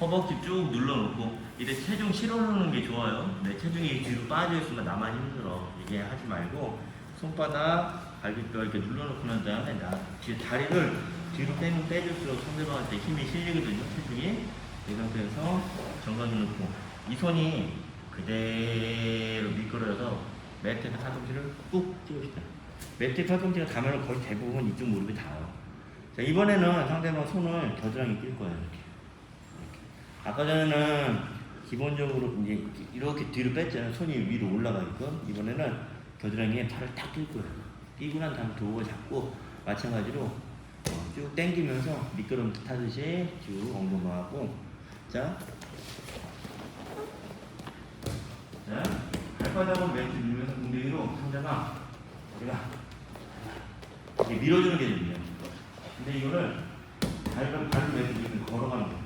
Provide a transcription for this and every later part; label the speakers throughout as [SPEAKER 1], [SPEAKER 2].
[SPEAKER 1] 허벅지 쭉 눌러놓고 이때 체중 실어놓는 게 좋아요. 내 체중이 뒤로 빠져 있으면 나만 힘들어. 이게 하지 말고 손바닥, 갈비뼈 이렇게 눌러놓고 난 다음에 나 뒤에 다리를 뒤로 빼면 빼줄수록 상대방한테 힘이 실리거든요. 체중이 이 상태에서 정강이 놓고 이 손이 그대로 미끄러져서 매트에서 팔꿈치를 꾹 찍읍시다. 매트에 팔꿈치가 닿으면 거의 대부분 이쪽 무릎이 닿아요. 자, 이번에는 상대방 손을 겨드랑이 낄 거예요. 이렇게. 이렇게. 아까 전에는 기본적으로 이제 이렇게 뒤로 뺐잖아요. 손이 위로 올라가게끔. 이번에는 겨드랑이에 팔을 딱 낄 거예요. 끼고 난 다음에 도구 잡고 마찬가지로 어, 쭉 당기면서 미끄럼 타듯이 쭉 엉덩하고 자, 자 발바닥으로 멘트 밀면서 위로 상대방 우리가 이렇게 밀어주는 게 중요해요. 근데 이거를 발로 발로 멘트 밀면 걸어가는 거예요.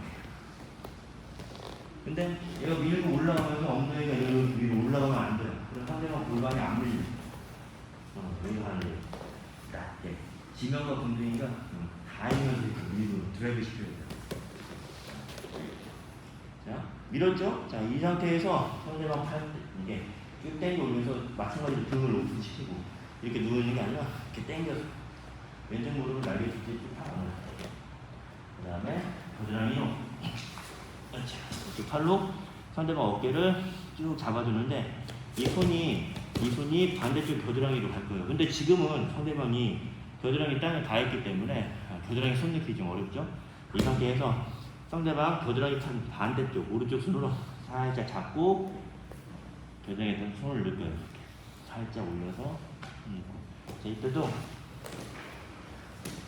[SPEAKER 1] 근데 얘가 밀고 올라가면서 엉덩이가 이렇게 위로 올라가면 안 돼요. 그럼 상대방 골반이 안 밀려. 어, 여기가 안 돼요. 딱, 예. 지면과 엉덩이가 어, 이렇게 위로 드라이브 시켜야 돼요. 자, 밀었죠? 자, 이 상태에서 상대방 팔, 이게 쭉 당겨 올면서 마찬가지로 등을 오픈시키고 이렇게 누우는 게 아니라 이렇게 당겨서 왼쪽 무릎을 날개 쭉 박아놓어요. 그 다음에 겨드랑이로 그렇죠. 이렇게 팔로 상대방 어깨를 쭉 잡아주는데 이 손이 이 손이 반대쪽 겨드랑이로 갈 거예요. 근데 지금은 상대방이 겨드랑이 땅에 닿았기 때문에 아, 겨드랑이 손 넣기 좀 어렵죠. 이 상태에서 상대방 겨드랑이 칸 반대쪽 오른쪽 손으로 살짝 잡고 겨드랑이에 손을 넣을 거예요. 살짝 올려서 넣고. 자 이때도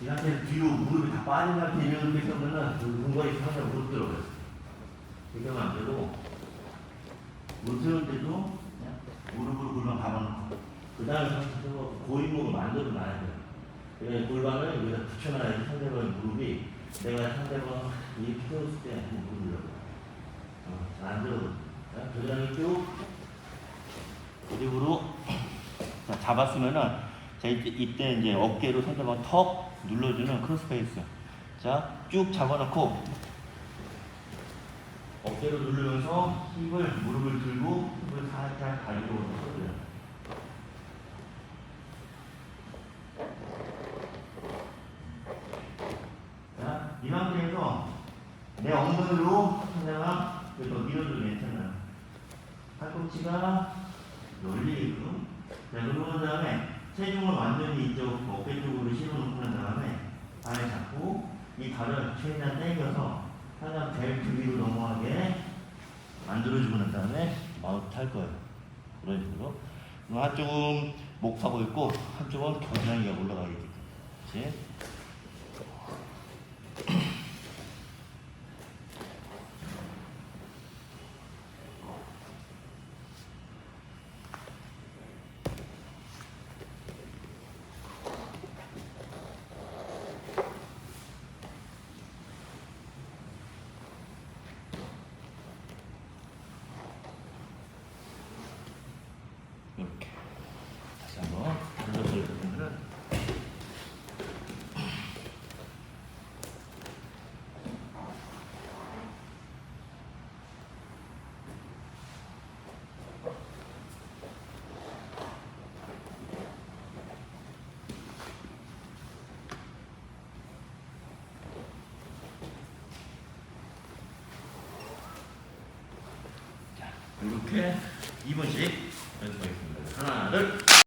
[SPEAKER 1] 이 상태에서 뒤로 무릎이 다 빠진 상태 이렇게 있으면은 근거리 상대 무릎 들어가요. 하면 안 되고 못 세운데도 그냥 무릎으로 골반 박아놓고 그 다음에 상태로 고인목을 만들어 놔야 돼요. 그래서 골반을 여기다 붙여놔야지 상대방 무릎이 내가 상대방 이렇게 세웠을 때 무릎을 어, 잘안 들어. 자, 겨드랑이 쭉 그립으로 자, 잡았으면은 자 이때, 이때 이제 어깨로 상대방 턱 눌러주는 크로스페이스. 자, 쭉 잡아놓고 어깨로 누르면서 힙을 무릎을 들고 힙을 살짝 다리로 서줘요. 자, 이 상태에서 내 엉덩이로 상대방 이렇게 밀어줘도 괜찮아요. 팔꿈치가 열리게끔. 자, 그러고 난 다음에 체중을 완전히 이쪽 어깨 쪽으로 실어놓고 난 다음에 발을 잡고 이 발을 최대한 당겨서 하나 벨트 위로 넘어가게 만들어주고 난 다음에 마우트 할 거예요. 그런 식으로. 한쪽은 목 타고 있고 한쪽은 겨드랑이가 올라가게끔. 그렇지? 이렇게 다시 한번 눌러줄 부분들은 자, 이렇게 2분씩 연습하겠습니다. 하나, 둘.